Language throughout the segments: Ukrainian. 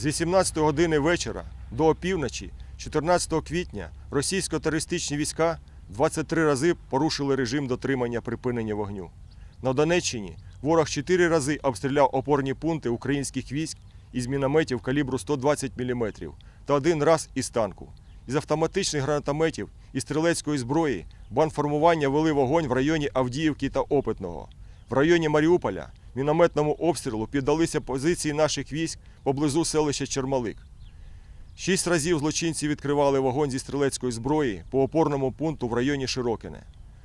З 18 години вечора до опівночі 14 квітня російсько-терористичні війська 23 рази порушили режим дотримання припинення вогню. На Донеччині ворог 4 рази обстріляв опорні пункти українських військ із мінометів калібру 120 мм та один раз із танку. Із автоматичних гранатометів і стрілецької зброї банформування вели вогонь в районі Авдіївки та Опитного. В районі Маріуполя мінометному обстрілу піддалися позиції наших військ поблизу селища Чермалик. Шість разів злочинці відкривали вогонь зі стрілецької зброї по опорному пункту в районі Широкине.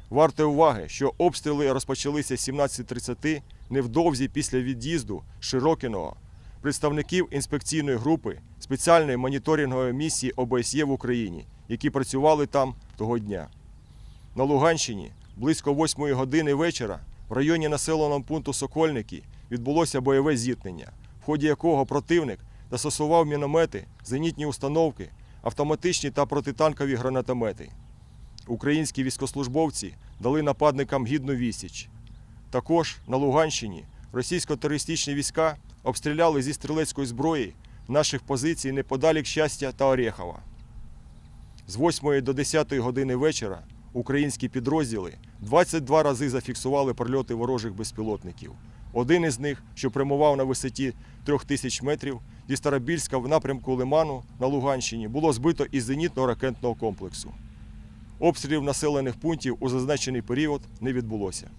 Варте уваги, що обстріли розпочалися 17.30 невдовзі після від'їзду Широкиного представників інспекційної групи спеціальної моніторингової місії ОБСЄ в Україні, які працювали там того дня. На Луганщині близько 8 години вечора в районі населеного пункту Сокольники відбулося бойове зіткнення, в ході якого противник застосував міномети, зенітні установки, автоматичні та протитанкові гранатомети. Українські військослужбовці дали нападникам гідну відсіч. Також на Луганщині російсько-терористичні війська обстріляли зі стрілецької зброї наших позицій неподалік щастя та Орєхова. З 8 до 10 години вечора українські підрозділи 22 рази зафіксували прильоти ворожих безпілотників. Один із них, що прямував на висоті 3000 метрів, зі Старобільська в напрямку Лиману на Луганщині було збито із зенітно ракетного комплексу. Обстрілів населених пунктів у зазначений період не відбулося.